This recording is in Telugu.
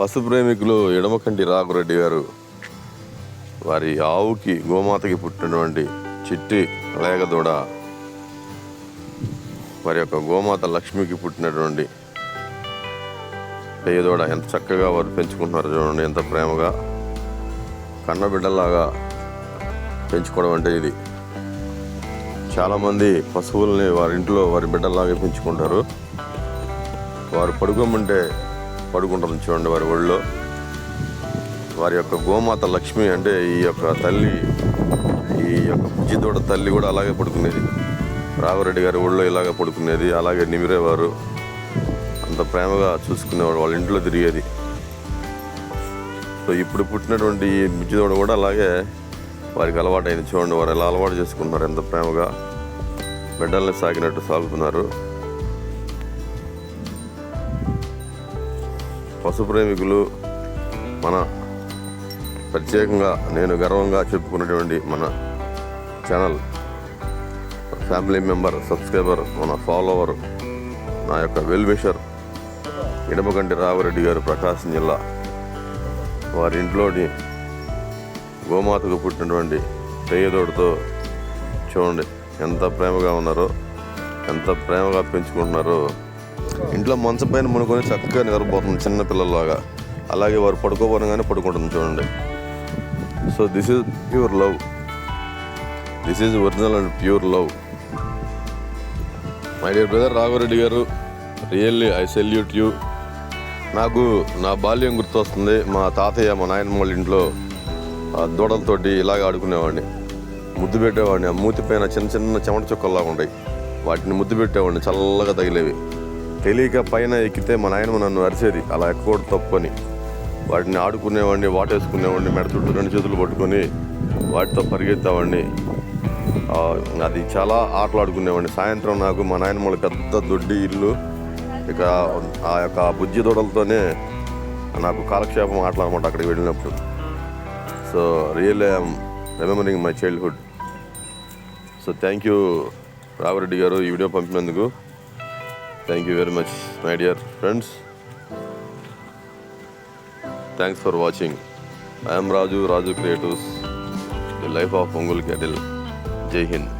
పశు ప్రేమికులు ఎడమకంటి రాఘురెడ్డి గారు వారి ఆవుకి గోమాతకి పుట్టినటువంటి చిట్టి లేగదూడ వారి యొక్క గోమాత లక్ష్మికి పుట్టినటువంటి పేదోడ ఎంత చక్కగా వారు పెంచుకుంటున్నారు చూడండి ఎంత ప్రేమగా కన్నబిడ్డలాగా పెంచుకోవడం అంటే ఇది. చాలామంది పశువుల్ని వారి ఇంట్లో వారి బిడ్డలాగా పెంచుకుంటారు. వారు పడుకోమంటే పడుకుంటుంది చూడండి వారి ఒళ్ళో. వారి యొక్క గోమాత లక్ష్మి అంటే ఈ యొక్క తల్లి ఈ యొక్క బుజ్జితోట తల్లి కూడా అలాగే పడుకునేది. రాఘవరెడ్డి గారి ఒళ్ళో ఇలాగే పడుకునేది అలాగే నిమిరేవారు. అంత ప్రేమగా చూసుకునేవాడు వాళ్ళ ఇంట్లో తిరిగేది. సో ఇప్పుడు పుట్టినటువంటి ఈ బుజ్జితోడ కూడా అలాగే వారికి అలవాటైంది. చూడండి వారు ఎలా అలవాటు చేసుకుంటున్నారు ఎంత ప్రేమగా. బిడ్డల్ని సాగినట్టు సాగుతున్నారు. పశు ప్రేమికులు మన ప్రత్యేకంగా నేను గర్వంగా చెప్పుకున్నటువంటి మన ఛానల్ ఫ్యామిలీ మెంబర్ సబ్స్క్రైబర్ మన ఫాలోవర్ నా యొక్క వెల్విషర్ ఎడమగంటి ఇడమగంటి రాఘవరెడ్డి గారు ప్రకాశం జిల్లా వారి ఇంట్లోని గోమాతకు పుట్టినటువంటి పేదోడితో చూడండి ఎంత ప్రేమగా ఉన్నారో ఎంత ప్రేమగా పెంచుకుంటున్నారో. ఇంట్లో మంచం పైన మునుకొని చక్కగా నిద్రపోతుంది చిన్న పిల్లల్లాగా. అలాగే వారు పడుకోపోనగానే పడుకుంటుంది చూడండి. So this is pure love this is original and pure love my dear brother Raghavareddy గారు రియల్లీ ఐ సెల్యూట్ యూ నాకు నా బాల్యం గుర్తొస్తుంది. మా తాతయ్య మా నాయనమ్మ వాళ్ళ ఇంట్లో దూడలతోటి ఇలాగ ఆడుకునేవాడిని. ముద్దు పెట్టేవాడిని. ఆ మూతి పైన చిన్న చిన్న చెమట చుక్కల్లాగా ఉంటాయి. వాటిని ముద్దు పెట్టేవాడిని చల్లగా తగిలేవి. తెలియక పైన ఎక్కితే మా నాయనమ్మ నన్ను అరిచేది. అలా ఎక్కకూడదు తప్పుకొని. వాటిని ఆడుకునేవాడిని వాటేసుకునేవాడిని మెడ చుట్టూ రెండు చేతులు పట్టుకొని వాటితో పరిగెత్తేవాడిని. అది చాలా ఆటలు ఆడుకునేవాడిని సాయంత్రం నాకు మా నాయనమ్మ పెద్ద దొడ్డి ఇల్లు. ఇక ఆ యొక్క బుజ్జి దూడలతోనే నాకు కాలక్షేపం ఆటలు అనమాట అక్కడికి వెళ్ళినప్పుడు. So real I'm remembering my childhood. So thank you Raghavareddy గారు ఈ వీడియో పంపినందుకు. Thank you very much my dear friends thanks for watching I'm Raju Raju creatives the life of Ongole cattle Jai Hind